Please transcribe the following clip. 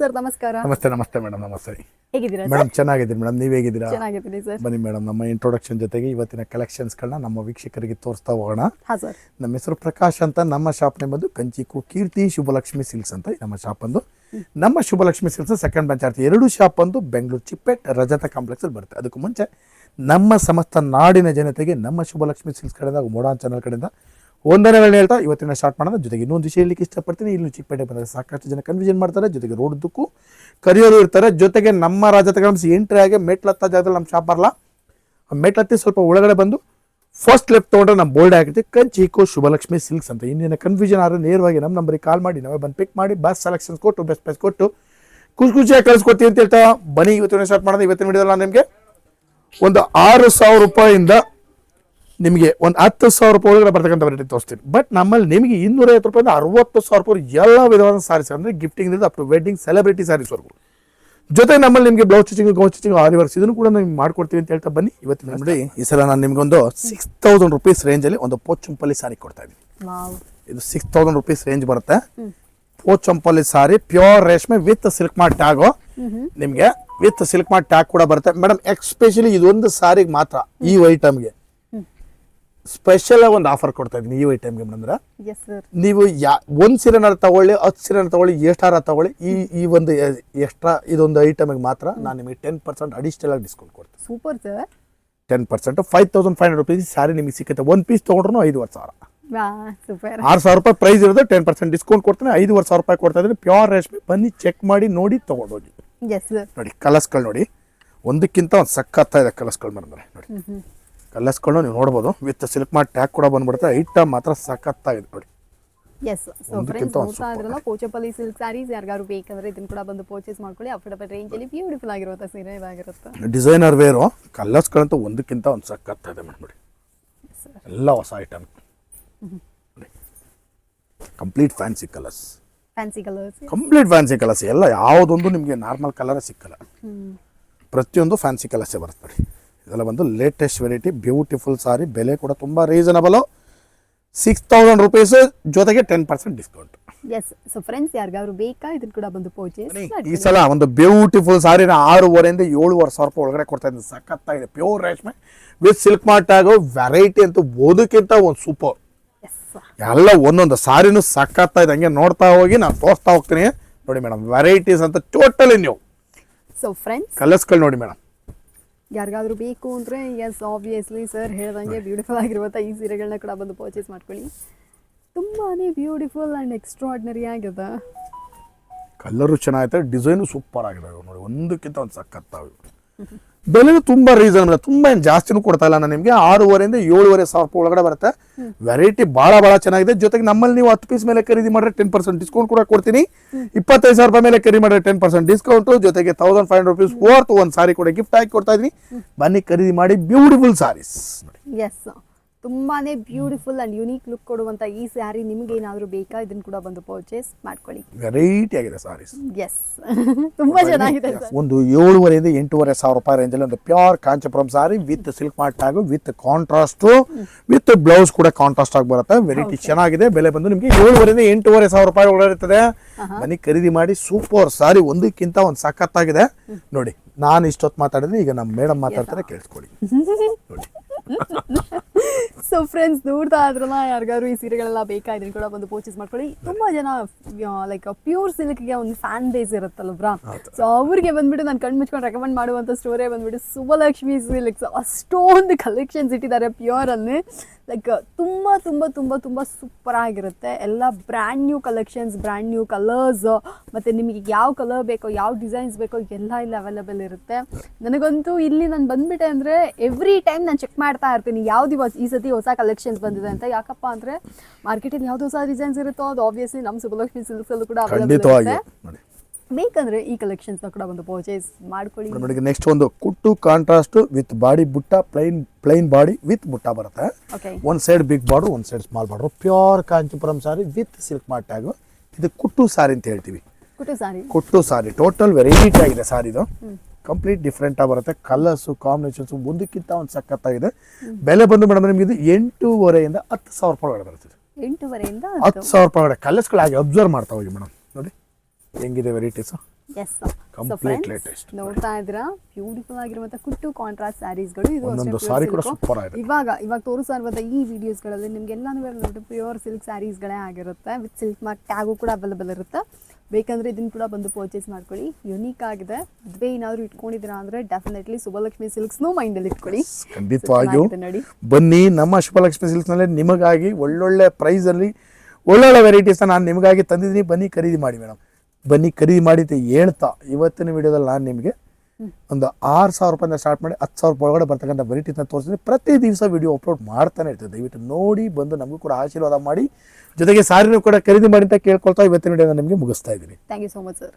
Sir ನಮಸ್ಕಾರ. ನಮಸ್ತೆ ನಮಸ್ತೆ ಮೇಡಮ್ ನಮಸ್ತೆ. ಹೇಗಿದ್ದೀರಾ ಮೇಡಮ್ ಚೆನ್ನಾಗಿದ್ದೀನಿ ಮೇಡಮ್ ನೀವು ಹೇಗಿದ್ದೀರಾ? ಚೆನ್ನಾಗಿದ್ದೀನಿ ಸರ್. ಬನ್ನಿ ಮೇಡಮ್ ನಮ್ಮ ಇಂಟ್ರೊಡಕ್ಷನ್ ಜೊತೆಗೆ ಇವತ್ತಿನ ಕಲೆಕ್ಷನ್ಸ್ಗಳನ್ನ ನಮ್ಮ ವೀಕ್ಷಕರಿಗೆ ತೋರಿಸ್ತಾ ಹೋಗೋಣ. ಹಾ ಸರ್. ನಮ್ಮ ಹೆಸರು ಪ್ರಕಾಶ್ ಅಂತ ನಮ್ಮ ಶಾಪ್ ಬಂದು ಕಂಚಿಕು ಕೀರ್ತಿ ಶುಭಲಕ್ಷ್ಮಿ ಸಿಲ್ಸ್ ಅಂತ ನಮ್ಮ ಶಾಪ್ ಅಂದು ನಮ್ಮ ಶುಭಲಕ್ಷ್ಮಿ ಸಿಲ್ಕ್ಸ್ ಸೆಕೆಂಡ್ ಬ್ರಾಂಚ್ ಆರ್ತಿ. ಎರಡು ಶಾಪ್ ಅಂದು ಬೆಂಗಳೂರು ಚಿಪ್ಪೆಟ್ ರಜತ ಕಾಂಪ್ಲೆಕ್ಸ್ ಅಲ್ಲಿ ಬರುತ್ತೆ. ಅದಕ್ಕೂ ಮುಂಚೆ ನಮ್ಮ ಸಮಸ್ತ ನಾಡಿನ ಜನತೆಗೆ ನಮ್ಮ ಶುಭಲಕ್ಷ್ಮಿ ಸಿಲ್ಸ್ ಕಡೆಯಿಂದ ಮೋಡಾನ್ ಚಾನಲ್ ಕಡೆಯಿಂದ ಒಂದನೇ ಹೇಳ್ತಾ, ಇವತ್ತಿನ ಸ್ಟಾರ್ಟ್ ಮಾಡೋಣ. ಜೊತೆಗೆ ಇನ್ನೊಂದು ವಿಷಯ ಹೇಳಲಿಕ್ಕೆ ಇಷ್ಟಪಡ್ತೀನಿ. ಇಲ್ಲಿ ಚಿಕ್ಕಪೇಟೆ ಬಂದರೆ ಸಾಕಷ್ಟು ಜನ ಕನ್ಫ್ಯೂಷನ್ ಮಾಡ್ತಾರೆ. ಜೊತೆಗೆ ರೋಡ್ ದುಕ್ಕು ಕರಿಯೋರು ಇರ್ತಾರೆ. ಜೊತೆಗೆ ನಮ್ಮ ರಾಜ ಕಾಂಪ್ಲೆಕ್ಸ್ ಎಂಟ್ರಿ ಆಗಿ ಮೆಟ್ಲತ್ತ ಜಾಗದಲ್ಲಿ ನಮ್ಮ ಶಾಪ್ ಬರಲ್ಲ ಆ ಮೆಟ್ಲತ್ತಿ ಸ್ವಲ್ಪ ಒಳಗಡೆ ಬಂದು ಫಸ್ಟ್ ಲೆಫ್ಟ್ ತೊಗೊಂಡ್ರೆ ನಮ್ಮ ಬೋಲ್ಡ್ ಆಗಿರುತ್ತೆ. ಕಂಚಿಕೋ ಶುಭಲಕ್ಷ್ಮಿ ಸಿಲ್ಕ್ಸ್ ಅಂತ. ಇನ್ನೇನು ಕನ್ಫ್ಯೂಷನ್ ಆದರೆ ನೇರವಾಗಿ ನಮ್ಮ ನಂಬರಿಗೆ ಕಾಲ್ ಮಾಡಿ. ನಾವೇ ಬಂದು ಪಿಕ್ ಮಾಡಿ ಬಸ್ ಸೆಲೆಕ್ಷನ್ಸ್ ಕೊಟ್ಟು ಬೆಸ್ಟ್ ಪ್ರೈಸ್ ಕೊಟ್ಟು, ಖುಷಿ ಖುಷಿಯಾಗಿ ಕಳಿಸ್ಕೊಡ್ತೀವಿ ಅಂತ ಹೇಳ್ತಾ, ಬನ್ನಿ ಇವತ್ತಿನ ಸ್ಟಾರ್ಟ್ ಮಾಡೋದು ಇವತ್ತಿನ ವಿಡಿಯೋದಲ್ಲಿ ನಾನು ನಿಮಗೆ? ಒಂದು ಆರು ಸಾವಿರ ರೂಪಾಯಿಂದ ನಿಮಗೆ ಒಂದು ಹತ್ತು ಸಾವಿರ ರೂಪಾಯಿ ಒಳಗಡೆ ಬರ್ತಕ್ಕಂಥ ವೆರೈಟಿ ತೋರಿಸ್ತೀನಿ. ಬಟ್ ನಮ್ಮಲ್ಲಿ ನಿಮಗೆ ಇನ್ನೂರೈವತ್ತು ರೂಪಾಯಿಂದ ಅರವತ್ತು ಸಾವಿರ ರೂಪಾಯಿ ಎಲ್ಲ ವಿಧವಾದ ಸಾರೀಸ್ ಅಂದರೆ gifting up to wedding celebrity ಸಾರೀಸ್ವರೆಗೂ ಜೊತೆ ನಮ್ಮಲ್ಲಿ ನಿಮಗೆ blouse stitching gown stitching aari works ಇದನ್ನು ಕೂಡ ನಿಮ್ಗೆ ಮಾಡ್ಕೊಡ್ತೀವಿ ಅಂತ ಹೇಳ್ತಾ ಬನ್ನಿ. ಇವತ್ತಿನ ನೋಡಿ ಈ ಸಲ ನಾನು ನಿಮ್ಗೊಂದು ಸಿಕ್ಸ್ ತೌಸಂಡ್ ರುಪೀಸ್ ರೇಂಜಲ್ಲಿ ಒಂದು ಪೋಚಂಪಲ್ಲಿ ಸಾರಿ ಕೊಡ್ತಾ ಇದ್ದೀನಿ. ಇದು ಸಿಕ್ಸ್ ತೌಸಂಡ್ ರುಪೀಸ್ ರೇಂಜ್ ಬರುತ್ತೆ. ಪೋಚಂಪಲ್ಲಿ ಸಾರಿ ಪ್ಯೂರ್ ರೇಷ್ಮೆ ವಿತ್ ಸಿಲ್ಕ್ ಮಾರ್ಟ್ ಟ್ಯಾಗು ನಿಮಗೆ ವಿತ್ ಸಿಲ್ಕ್ ಮಾರ್ಟ್ ಟ್ಯಾಗ್ ಕೂಡ ಬರುತ್ತೆ. ಮೇಡಮ್ ಎಕ್ಸ್ಪೆಷಲಿ ಇದೊಂದು ಸಾರಿಗೆ ಮಾತ್ರ ಈ ಐಟಮ್ಗೆ ಸ್ಪೆಷಲ್ ಒಂದು ಆಫರ್ ಕೊಡ್ತಾ ಇದ್ದೀನಿ ಈ ಐಟಮ್ಗೆ ಅಂದ್ರೆ ನೀವು ಯಾ ಒಂದು ಸೀರೆನಾರ ತಗೊಳ್ಳಿ ಹತ್ತು ಸೀರೆನ ತಗೊಳ್ಳಿ ಎಷ್ಟಾರ ತಗೊಳ್ಳಿ ಈ ಈ ಒಂದು ಎಕ್ಸ್ಟ್ರಾ ಇದೊಂದು ಐಟಮಿಗೆ ಮಾತ್ರ ನಾನು ನಿಮಗೆ ಟೆನ್ ಪರ್ಸೆಂಟ್ ಅಡಿಷನಲ್ ಆಗಿ ಡಿಸ್ಕೌಂಟ್ ಕೊಡ್ತೀನಿ. Super sir ten percent five thousand five hundred rupees sari ನಿಮಗೆ ಸಿಕ್ಕುತ್ತೆ ಒಂದು ಪೀಸ್ ತೊಗೊಂಡ್ರು ಐದುವರೆ ಸಾವಿರ. ಆರು ಸಾವಿರ ರೂಪಾಯಿ ಪ್ರೈಸ್ ಇರೋದು ಟೆನ್ ಪರ್ಸೆಂಟ್ ಡಿಸ್ಕೌಂಟ್ ಕೊಡ್ತೀನಿ. ಐದುವರೆ ಸಾವಿರ ರೂಪಾಯಿ ಕೊಡ್ತಾ ಇದ್ರೆ ಪ್ಯೂರ್ ರೇಷ್ಮೆ ಬನ್ನಿ ಚೆಕ್ ಮಾಡಿ ನೋಡಿ ತೊಗೊಂಡೋಗಿ. ನೋಡಿ ಕಲಸ್ಗಳು ನೋಡಿ. ಒಂದಕ್ಕಿಂತ ಒಂದು ಸಕ್ಕತ್ತ ಇದೆ ಕಲರ್ಸ್ಗಳು ಬಂದ್ರೆ ನೋಡಿ. ಕಲರ್ಸ್ಗಳು ನೀವು ನೋಡ್ಬೋದು. ವಿತ್ ಸಿಲ್ಕ್ ಮಾಡಿ ಟ್ಯಾಗ್ ಕೂಡ ಬಂದ್ಬಿಡುತ್ತೆ. ಐಟಮ್ ಮಾತ್ರ ಸಖತ್ತಾಗಿದೆ ನೋಡಿ. ಎಸ್ ಸೊ ಫ್ರೆಂಡ್ಸ್ ನೋಡ್ತಾ ಇದ್ರಲ್ಲ ಪೋಚಪಲ್ಲಿ ಸಿಲ್ಕ್ ಸ್ಯಾರೀಸ್ ಯಾರಿಗಾದ್ರು ಬೇಕಂದ್ರೆ ಇದನ್ನ ಕೂಡ ಬಂದು ಪರ್ಚೇಸ್ ಮಾಡ್ಕೊಳ್ಳಿ. ಅಫೋರ್ಡಬಲ್ ರೇಂಜಲ್ಲಿ ಬ್ಯೂಟಿಫುಲ್ ಆಗಿರುವಂಥ ಸೀರೆ ಇದಾಗಿರುತ್ತೆ. ಡಿಸೈನರ್ ವೇರು ಕಲರ್ಸ್ಗಳಂತೂ ಒಂದಕ್ಕಿಂತ ಒಂದು ನೋಡಿ ಸರ್ ಎಲ್ಲ ಹೊಸ item complete fancy colours fancy colours complete fancy colours ಎಲ್ಲ ಯಾವುದೊಂದು ನಿಮಗೆ ನಾರ್ಮಲ್ ಕಲರೇ ಸಿಕ್ಕಲ್ಲ. ಪ್ರತಿಯೊಂದು ಫ್ಯಾನ್ಸಿ ಕಲರ್ಸೇ ಬರುತ್ತೆ ನೋಡಿ. ಇದೆಲ್ಲ ಬಂದು ಲೇಟೆಸ್ಟ್ ವೆರೈಟಿ ಬ್ಯೂಟಿಫುಲ್ ಸಾರಿ ಬೆಲೆ ಕೂಡ ತುಂಬ ರೀಸನಬಲು ಸಿಕ್ಸ್ ತೌಸಂಡ್ ರುಪೀಸ್ ಜೊತೆಗೆ ten percent discount yes so friends ಯಾರಿಗಾದ್ರು ಬೇಕಾ? ಇದನ್ನ ಕೂಡ ಬಂದು ಪರ್ಚೇಸ್ ಈ ಸಲ ಒಂದು ಬ್ಯೂಟಿಫುಲ್ ಸಾರಿನ ಆರೂವರೆಯಿಂದ ಏಳುವರೆ ಸಾವಿರ ರೂಪಾಯಿ ಒಳಗಡೆ ಕೊಡ್ತಾ ಇದ್ದೀನಿ. ಸಖತ್ತಾಗಿದೆ ಪ್ಯೂರ್ ರೇಷ್ಮೆ ವಿತ್ ಸಿಲ್ಕ್ ಮಾರ್ಟ್ ಆಗೋ ವೆರೈಟಿ ಅಂತೂ ಓದಕ್ಕಿಂತ ಒಂದು ಸೂಪರ್ ಎಲ್ಲ ಒಂದೊಂದು ಸಾರಿನೂ ಸಖತ್ತಾಗಿದೆ. ಹಂಗೆ ನೋಡ್ತಾ ಹೋಗಿ ನಾನು ತೋರಿಸ್ತಾ ಹೋಗ್ತೀನಿ. ನೋಡಿ ಮೇಡಮ್ ವೆರೈಟೀಸ್ ಅಂತ ಟೋಟಲಿ ನೀವು ಸೊ ಫ್ರೆಂಡ್ಸ್ ಕಲರ್ಸ್ಗಳು ನೋಡಿ ಮೇಡಮ್. ಯಾರಿಗಾದ್ರೂ ಬೇಕು ಅಂದರೆ ಎಸ್ ಆಬ್ವಿಯಸ್ಲಿ ಸರ್ ಹೇಳ್ದಂಗೆ ಬ್ಯೂಟಿಫುಲ್ ಆಗಿರುವಂಥ ಈ ಸೀರೆಗಳನ್ನ ಕೂಡ ಬಂದು ಪರ್ಚೇಸ್ ಮಾಡ್ಕೊಳ್ಳಿ. ತುಂಬಾ ಬ್ಯೂಟಿಫುಲ್ ಆ್ಯಂಡ್ ಎಕ್ಸ್ಟ್ರಾಡ್ನರಿ ಆಗಿದೆ. ಕಲರು ಚೆನ್ನಾಗೈತೆ ಡಿಸೈನು ಸೂಪರ್ ಆಗಿದೆ. ನೋಡಿ ಒಂದಕ್ಕಿಂತ ಒಂದು ಸಖತ್ತಾಗಿ. ಬೆಲೆನೂ ತುಂಬ ರೀಸನ್ ತುಂಬ ಏನು ಜಾಸ್ತಿನೂ ಕೊಡ್ತಾ ಇಲ್ಲ ನಾನು ನಿಮಗೆ. ಆರೂವರೆಯಿಂದ ಏಳುವರೆ ಸಾವಿರ ರೂಪಾಯಿ ಒಳಗಡೆ ಬರುತ್ತೆ. ವೆರೈಟಿ ಭಾಳ ಭಾಳ ಚೆನ್ನಾಗಿದೆ. ಜೊತೆಗೆ ನಮ್ಮಲ್ಲಿ ನೀವು ಹತ್ತು ಪೀಸ್ ಮೇಲೆ ಖರೀದಿ ಮಾಡಿದ್ರೆ ಟೆನ್ ಪರ್ಸೆಂಟ್ ಡಿಸ್ಕೌಂಟ್ ಕೂಡ ಕೊಡ್ತೀನಿ. ಇಪ್ಪತ್ತೈದು ಸಾವಿರ ರೂಪಾಯಿ ಮೇಲೆ ಖರೀದಿ ಮಾಡಿದ್ರೆ ಟೆನ್ ಪರ್ಸೆಂಟ್ ಡಿಸ್ಕೌಂಟು ಜೊತೆಗೆ thousand five hundred rupees worth ಒಂದು ಸಾರಿ ಕೂಡ ಗಿಫ್ಟ್ ಹಾಕಿ ಕೊಡ್ತಾ ಇದೀನಿ ಬನ್ನಿ ಖರೀದಿ ಮಾಡಿ ಬ್ಯೂಟಿಫುಲ್ ಸಾರೀಸ್ ತುಂಬಾ ಬ್ಯೂಟಿಫುಲ್ ಆ್ಯಂಡ್ ಯುನೀಕ್ ಲುಕ್ ಕೊಡುವಂಥ ಈ ಸ್ಯಾರಿ ನಿಮ್ಗೆ ಏನಾದರೂ ಬೇಕಾ? ಇದನ್ನ ಕೂಡ ಬಂದು ಪರ್ಚೇಸ್ ಮಾಡ್ಕೊಳ್ಳಿ. ವೆರೈಟಿ ಆಗಿದೆ ಸಾರೀಸ್ ಎಸ್ ತುಂಬ ಚೆನ್ನಾಗಿದೆ ಒಂದು ಏಳುವರೆಯಿಂದ ಎಂಟೂವರೆ ಸಾವಿರ ರೂಪಾಯಿ ರೇಂಜಲ್ಲಿ ಒಂದು pure Kanchipuram sari with silk mark tag with contrast with blouse ಕೂಡ ಕಾಂಟ್ರಾಸ್ಟ್ ಆಗಿ ಬರುತ್ತೆ. ವೆರೈಟಿ ಚೆನ್ನಾಗಿದೆ. ಬೆಲೆ ಬಂದು ನಿಮಗೆ ಏಳುವರೆಯಿಂದ ಎಂಟೂವರೆ ಸಾವಿರ ರೂಪಾಯಿ ಒಳಗಿರ್ತದೆ ಮನೆ ಖರೀದಿ ಮಾಡಿ. ಸೂಪರ್ ಸಾರಿ ಒಂದಕ್ಕಿಂತ ಒಂದು ಸಖತ್ತಾಗಿದೆ. ನೋಡಿ ನಾನು ಇಷ್ಟೊತ್ತು ಮಾತಾಡಿದ್ರೆ ಈಗ ನಮ್ಮ ಮೇಡಮ್ ಮಾತಾಡ್ತಾರೆ ಕೇಳಿಸ್ಕೊಳ್ಳಿ. ನೋಡಿ. ಸೊ ಫ್ರೆಂಡ್ಸ್ ನೋಡ್ತಾ ಇದ್ರಲ್ಲ ಯಾರಿಗಾದ್ರು ಈ ಸೀರೆಗಳೆಲ್ಲ ಬೇಕಾದ್ರೆ ಕೂಡ ಬಂದು ಪರ್ಚೇಸ್ ಮಾಡ್ಕೊಳ್ಳಿ. ತುಂಬಾ ಜನ ಲೈಕ್ ಪ್ಯೂರ್ ಸಿಲ್ಕ್ಗೆ ಒಂದು ಫ್ಯಾನ್ ಬೇಸ್ ಇರುತ್ತಲ್ವ್ರಾ ಸೊ ಅವ್ರಿಗೆ ಬಂದ್ಬಿಟ್ಟು ನಾನು ಕಣ್ಣು ಮುಚ್ಕೊಂಡು ರೆಕಮೆಂಡ್ ಮಾಡುವಂಥ ಸ್ಟೋರೇ ಬಂದ್ಬಿಟ್ಟು ಸುಬಲಕ್ಷ್ಮಿ ಸಿಲ್ಕ್ಸ್ ಅಷ್ಟೊಂದು ಕಲೆಕ್ಷನ್ಸ್ ಇಟ್ಟಿದ್ದಾರೆ ಪ್ಯೂರಲ್ಲಿ ಲೈಕ್ ತುಂಬ ತುಂಬ ತುಂಬ ತುಂಬ ಸೂಪರ್ ಆಗಿರುತ್ತೆ. ಎಲ್ಲ brand new collections brand new colours ಮತ್ತು ನಿಮಗೆ ಯಾವ ಕಲರ್ ಬೇಕೋ ಯಾವ ಡಿಸೈನ್ಸ್ ಬೇಕೋ ಎಲ್ಲ ಇಲ್ಲಿ ಅವೈಲೇಬಲ್ ಇರುತ್ತೆ. ನನಗಂತೂ ಇಲ್ಲಿ ನಾನು ಬಂದ್ಬಿಟ್ಟೆ ಅಂದರೆ ಎವ್ರಿ ಟೈಮ್ ನಾನು ಚೆಕ್ ಮಾಡ್ತಾ ಇರ್ತೀನಿ ಯಾವ್ದು ಈ ಸತಿ ಹೊಸ ಕಲೆಕ್ಷನ್ಸ್ ಬಂದಿದೆ ಅಂತ. ಯಾಕಪ್ಪ ಅಂದರೆ ಮಾರ್ಕೆಟಲ್ಲಿ ಯಾವ್ದು ಹೊಸ ಡಿಸೈನ್ಸ್ ಇರುತ್ತೋ ಅದು ಆಬ್ವಿಯಸ್ಲಿ ನಮ್ಮ ಸುಬ್ಬಲಕ್ಷ್ಮಿ ಸಿಲ್ಕ್ಸಲ್ಲೂ ಕೂಡ ಅವೈಲೇಬಲ್ ಇರುತ್ತೆ. ಬೇಕಂದ್ರೆ ಈ ಕಲೆಕ್ಷನ್ಸ್ನ ಕೂಡ ಒಂದು ಪರ್ಚೇಸ್ ಮಾಡ್ಕೊಳ್ಳಿ. ನೋಡಿ ನೆಕ್ಸ್ಟ್ ಒಂದು ಕುಟ್ಟು ಕಾಂಟ್ರಾಸ್ಟ್ ವಿತ್ ಬಾಡಿ ಬುಟ್ಟ ಪ್ಲೈನ್ ಪ್ಲೈನ್ ಬಾಡಿ ವಿತ್ ಬುಟ್ಟ ಬರುತ್ತೆ. ಓಕೆ ಒಂದು ಸೈಡ್ ಬಿಗ್ ಬಾರ್ಡ್ ಒಂದು side small border pure Kanchipuram sari with silk mark tag ಇದು ಕುಟ್ಟು ಸಾರಿ ಅಂತ ಹೇಳ್ತೀವಿ. ಕುಟ್ಟು ಸಾರಿ ಕುಟ್ಟು ಸಾರಿ ಟೋಟಲ್ ವೆರೈಟಿ ಆಗಿದೆ ಸಾರಿ ಇದು. ಕಂಪ್ಲೀಟ್ ಡಿಫ್ರೆಂಟ್ ಆಗಿ ಬರುತ್ತೆ. ಕಲರ್ಸು ಕಾಂಬಿನೇಷನ್ಸು ಒಂದಕ್ಕಿಂತ ಒಂದು ಸಖತ್ತಾಗಿದೆ. ಬೆಲೆ ಬಂದು ಮೇಡಮ್ ನಿಮಗೆ ಇದು ಎಂಟೂವರೆಯಿಂದ ಹತ್ತು ಸಾವಿರ ರೂಪಾಯಿ ಬರುತ್ತೆ ಎಂಟೂವರೆಯಿಂದ ಹತ್ತು. ಸಾವಿರ ರೂಪಾಯಿ ಕಲರ್ಸ್ಗಳಾಗಿ ಅಬ್ಸರ್ವ್ ಮಾಡ್ತಾ ಹೋಗಿ ಮೇಡಮ್. ಹೆಂಗಿದೆ ವೆರೈಟೀಸು? ಎಸ್ ಕಂಪ್ಲೀಟ್ ಲೇಟೆಸ್ಟ್ ನೋಡ್ತಾ ಇದ್ದೀರಾ? ಬ್ಯೂಟಿಫುಲ್ ಆಗಿರುವಂತ ಕುಟ್ಟು ಕಾಂಟ್ರಾಸ್ಟ್ ಸ್ಯಾರೀಸ್ಗಳು ಇದು ಒಂದೊಂದು ಸಾರಿ ಕೂಡ ಸೂಪರ್ ಆಗಿದೆ. ಇವಾಗ ಇವಾಗ ತೋರಿಸ್ತಾ ಇರುವಂಥ ಈ ವಿಡಿಯೋಸ್ಗಳಲ್ಲಿ ನಿಮ್ಗೆಲ್ಲಾನು ಪ್ಯೂರ್ ಸಿಲ್ಕ್ ಸ್ಯಾರೀಸ್ಗಳೇ ಆಗಿರುತ್ತೆ. ವಿತ್ ಸಿಲ್ಕ್ ಮಾರ್ಕ್ ಟ್ಯಾಗು ಕೂಡ ಅವೈಲೇಬಲ್ ಇರುತ್ತೆ. ಬೇಕಂದ್ರೆ ಇದನ್ನ ಕೂಡ ಬಂದು ಪರ್ಚೇಸ್ ಮಾಡ್ಕೊಳ್ಳಿ. ಯುನೀಕ್ ಆಗಿದೆ. ಮದುವೆ ಏನಾದ್ರು ಇಟ್ಕೊಂಡಿದ್ದೀರಾ ಅಂದ್ರೆ ಡೆಫಿನೆಟ್ಲಿ ಸುಬ್ಬಲಕ್ಷ್ಮಿ ಮೈಂಡ್ ಮೈಂಡಲ್ಲಿ ಇಟ್ಕೊಳ್ಳಿ. ಖಂಡಿತವಾಗಿಯೂ. ನೋಡಿ. ಬನ್ನಿ ನಮ್ಮ ಶುಭಲಕ್ಷ್ಮಿ ಸಿಲ್ಕ್ಸ್ನಲ್ಲಿ ನಿಮಗಾಗಿ ಒಳ್ಳೊಳ್ಳೆ ಪ್ರೈಸಲ್ಲಿ ಒಳ್ಳೊಳ್ಳೆ ವೆರೈಟೀಸ್ ನಾನು ನಿಮಗಾಗಿ ತಂದಿದ್ದೀನಿ. ಬನ್ನಿ ಖರೀದಿ ಮಾಡಿ ಮೇಡಮ್ ಬನ್ನಿ ಖರೀದಿ ಮಾಡಿ ಅಂತ ಹೇಳ್ತಾ. ಇವತ್ತಿನ ವಿಡಿಯೋದಲ್ಲಿ ನಾನು ನಿಮಗೆ ಒಂದು ಆರು ಸಾವಿರ ರೂಪಾಯಿಂದ ಸ್ಟಾರ್ಟ್ ಮಾಡಿ ಹತ್ತು ಸಾವಿರ ರೂಪಾಯಿ ಒಳಗಡೆ ಬರ್ತಕ್ಕಂಥ ವೆರೈಟೀಸ್ನ ತೋರಿಸ್ತೀನಿ ಪ್ರತಿ ದಿವಸ ವಿಡಿಯೋ ಅಪ್ಲೋಡ್ ಮಾಡ್ತಾನೆ ಇರ್ತದೆ. ದಯವಿಟ್ಟು ನೋಡಿ ಬಂದು ನಮಗೂ ಕೂಡ ಆಶೀರ್ವಾದ ಮಾಡಿ. ಜೊತೆಗೆ ಸಾರಿನೂ ಕೂಡ ಖರೀದಿ ಮಾಡಿ ಅಂತ ಕೇಳ್ಕೊಳ್ತಾ ಇವತ್ತಿನ ವಿಡಿಯೋನ ನಿಮಗೆ ಮುಗಿಸ್ತಾ ಇದ್ದೀನಿ. Thank you so much sir